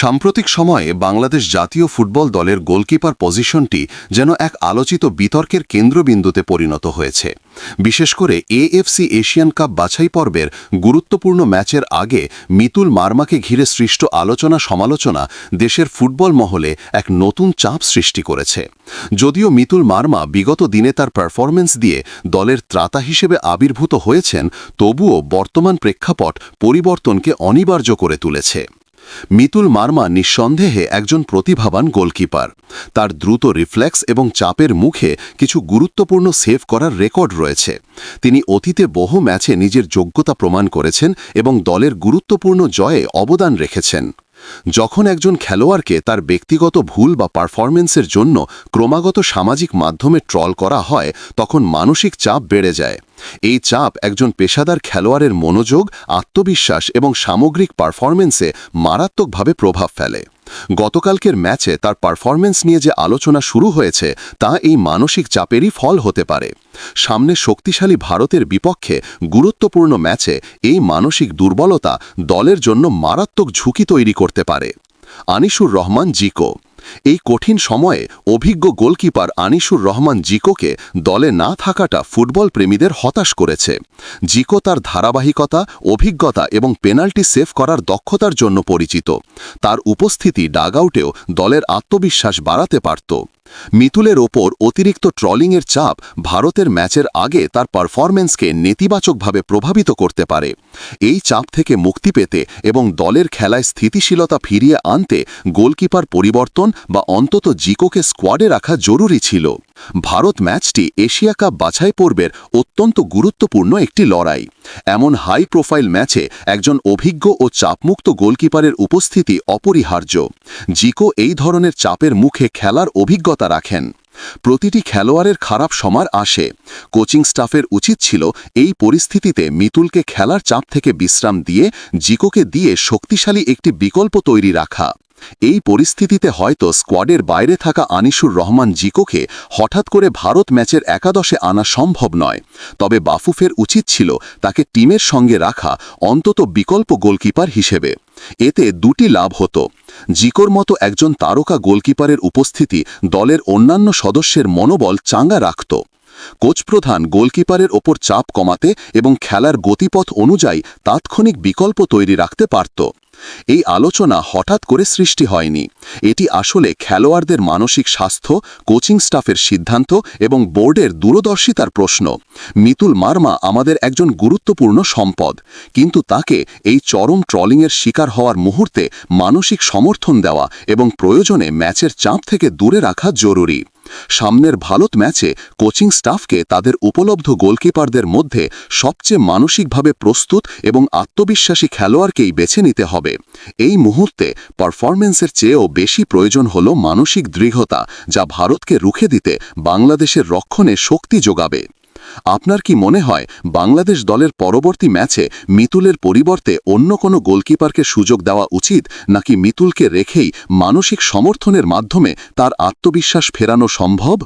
সাম্প্রতিক সময়ে বাংলাদেশ জাতীয় ফুটবল দলের গোলকিপার পজিশনটি যেন এক আলোচিত বিতর্কের কেন্দ্রবিন্দুতে পরিণত হয়েছে। বিশেষ করে এএফসি এশিয়ান কাপ বাছাই পর্বের গুরুত্বপূর্ণ ম্যাচের আগে মিতুল মার্মাকে ঘিরে সৃষ্ট আলোচনা সমালোচনা দেশের ফুটবল মহলে এক নতুন চাপ সৃষ্টি করেছে। যদিও মিতুল মার্মা বিগত দিনে তার পারফরমেন্স দিয়ে দলের ত্রাতা হিসেবে আবির্ভূত হয়েছেন, তবুও বর্তমান প্রেক্ষাপট পরিবর্তনকে অনিবার্য করে তুলেছে। মিতুল মার্মা নিঃসন্দেহে একজন প্রতিভাবান গোলকিপার। তার দ্রুত রিফ্লেক্স এবং চাপের মুখে কিছু গুরুত্বপূর্ণ সেভ করার রেকর্ড রয়েছে। তিনি অতীতে বহু ম্যাচে নিজের যোগ্যতা প্রমাণ করেছেন এবং দলের গুরুত্বপূর্ণ জয়ে অবদান রেখেছেন। যখন একজন খেলোয়াড়কে তার ব্যক্তিগত ভুল বা পারফরমেন্সের জন্য ক্রমাগত সামাজিক মাধ্যমে ট্রল করা হয়, তখন মানসিক চাপ বেড়ে যায়। এই চাপ একজন পেশাদার খেলোয়াড়ের মনোযোগ, আত্মবিশ্বাস এবং সামগ্রিক পারফরমেন্সে মারাত্মকভাবে প্রভাব ফেলে। গতকালকের ম্যাচে তার পারফরম্যান্স নিয়ে যে আলোচনা শুরু হয়েছে, তা এই মানসিক চাপেরই ফল হতে পারে। সামনে শক্তিশালী ভারতের বিপক্ষে গুরুত্বপূর্ণ ম্যাচে এই মানসিক দুর্বলতা দলের জন্য মারাত্মক ঝুঁকি তৈরি করতে পারে। আনিসুর রহমান, জিকো। এই কঠিন সময়ে অভিজ্ঞ গোলকিপার আনিসুর রহমান জিকোকে দলে না থাকাটা ফুটবল প্রেমীদের হতাশ করেছে। জিকো তার ধারাবাহিকতা, অভিজ্ঞতা এবং পেনাল্টি সেভ করার দক্ষতার জন্য পরিচিত। তার উপস্থিতি ডাগআউটেও দলের আত্মবিশ্বাস বাড়াতে পারত। মিতুলের ওপর অতিরিক্ত ট্রলিংয়ের চাপ ভারতের ম্যাচের আগে তার পারফরমেন্সকে নেতিবাচকভাবে প্রভাবিত করতে পারে। এই চাপ থেকে মুক্তি পেতে এবং দলের খেলায় স্থিতিশীলতা ফিরিয়ে আনতে গোলকিপার পরিবর্তন বা অন্তত জিকোকে স্কোয়াডে রাখা জরুরি ছিল। ভারত ম্যাচটি এশিয়া কাপ বাছাই পর্বের অত্যন্ত গুরুত্বপূর্ণ একটি লড়াই। এমন হাই প্রোফাইল ম্যাচে একজন অভিজ্ঞ ও চাপমুক্ত গোলকিপারের উপস্থিতি অপরিহার্য। জিকো এই ধরনের চাপের মুখে খেলার অভিজ্ঞতা রাখেন। প্রতিটি খেলোয়াড়ের খারাপ সমার আসে। কোচিং স্টাফের উচিত ছিল এই পরিস্থিতিতে মিতুলকে খেলার চাপ থেকে বিশ্রাম দিয়ে জিকোকে দিয়ে শক্তিশালী একটি বিকল্প তৈরি রাখা। এই পরিস্থিতিতে হয়তো স্কোয়াডের বাইরে থাকা আনিসুর রহমান জিকোকে হঠাৎ করে ভারত ম্যাচের একাদশে আনা সম্ভব নয়। তবে বাফুফের উচিত ছিল তাকে টিমের সঙ্গে রাখা অন্তত বিকল্প গোলকিপার হিসেবে। এতে দুটি লাভ হতো। জিকোর মতো একজন তারকা গোলকিপারের উপস্থিতি দলের অন্যান্য সদস্যের মনোবল চাঙ্গা রাখত। কোচ প্রধান গোলকিপারের ওপর চাপ কমাতে এবং খেলার গতিপথ অনুযায়ী তাৎক্ষণিক বিকল্প তৈরি রাখতে পারত। এই আলোচনা হঠাৎ করে সৃষ্টি হয়নি। এটি আসলে খেলোয়াড়দের মানসিক স্বাস্থ্য, কোচিং স্টাফের সিদ্ধান্ত এবং বোর্ডের দূরদর্শিতার প্রশ্ন। মিতুল মার্মা আমাদের একজন গুরুত্বপূর্ণ সম্পদ, কিন্তু তাকে এই চরম ট্রলিংয়ের শিকার হওয়ার মুহূর্তে মানসিক সমর্থন দেওয়া এবং প্রয়োজনে ম্যাচের চাপ থেকে দূরে রাখা জরুরি। সামনের ভারত ম্যাচে কোচিং স্টাফকে তাদের উপলব্ধ গোলকিপারদের মধ্যে সবচেয়ে মানসিকভাবে প্রস্তুত এবং আত্মবিশ্বাসী খেলোয়াড়কেই বেছে নিতে হবে। এই মুহূর্তে পারফরমেন্সের চেয়েও বেশি প্রয়োজন হল মানসিক দৃঢ়তা, যা ভারতকে রুখে দিতে বাংলাদেশের রক্ষণে শক্তি যোগাবে। আপনার কি মনে হয় বাংলাদেশ দলের পরবর্তী ম্যাচে মিতুলের পরিবর্তে অন্য কোনো গোলকিপারকে সুযোগ দেওয়া উচিত, নাকি মিতুলকে রেখেই মানসিক সমর্থনের মাধ্যমে তার আত্মবিশ্বাস ফেরানো সম্ভব?